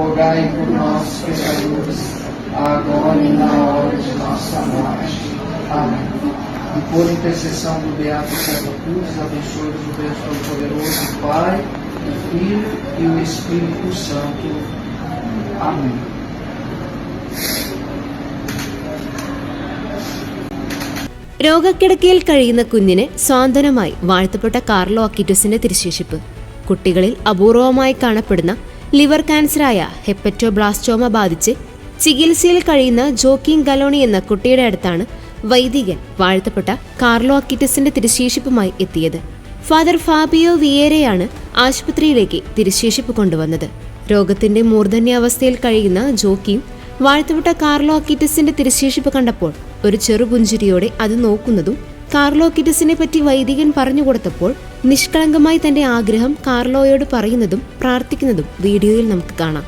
rogai por nós, pecadores, agora e na hora de nossa morte. Amém. E por intercessão do Beato Santo Cruz, abençoe-nos o Deus Todo-Poderoso, Pai, o Filho e o Espírito Santo. Amém. രോഗക്കിടക്കയിൽ കഴിയുന്ന കുഞ്ഞിന് സ്വാന്തനമായി വാഴ്ത്തപ്പെട്ട Carlo അക്കിറ്റസിന്റെ തിരുശേഷിപ്പ് കുട്ടികളിൽ അപൂർവമായി കാണപ്പെടുന്ന liver ക്യാൻസറായ ഹെപ്പറ്റോബ്ലാസ്റ്റോമ ബാധിച്ച് ചികിത്സയിൽ കഴിയുന്ന Joaquin ഗലോണി എന്ന കുട്ടിയുടെ അടുത്താണ് വൈദികൻ വാഴ്ത്തപ്പെട്ട കാർലോ അക്കിറ്റസിന്റെ തിരുശേഷിപ്പുമായി എത്തിയത്. ഫാദർ ഫാബിയോ വിയേരയാണ് ആശുപത്രിയിലേക്ക് തിരുശേഷിപ്പ് കൊണ്ടുവന്നത്. രോഗത്തിന്റെ മൂർധന്യാവസ്ഥയിൽ കഴിയുന്ന ജോക്കിയും വാഴ്ത്തപ്പെട്ട കാർലോ അക്കിറ്റസിന്റെ തിരുശേഷിപ്പ് കണ്ടപ്പോൾ ഒരു ചെറുപുഞ്ചിരിയോടെ അത് നോക്കുന്നതും കാർലോ അക്കിറ്റസിനെ പറ്റി വൈദികൻ പറഞ്ഞു കൊടുത്തപ്പോൾ നിഷ്കളങ്കമായി തന്റെ ആഗ്രഹം കാർലോയോട് പറയുന്നതും പ്രാർത്ഥിക്കുന്നതും വീഡിയോയിൽ നമുക്ക് കാണാം.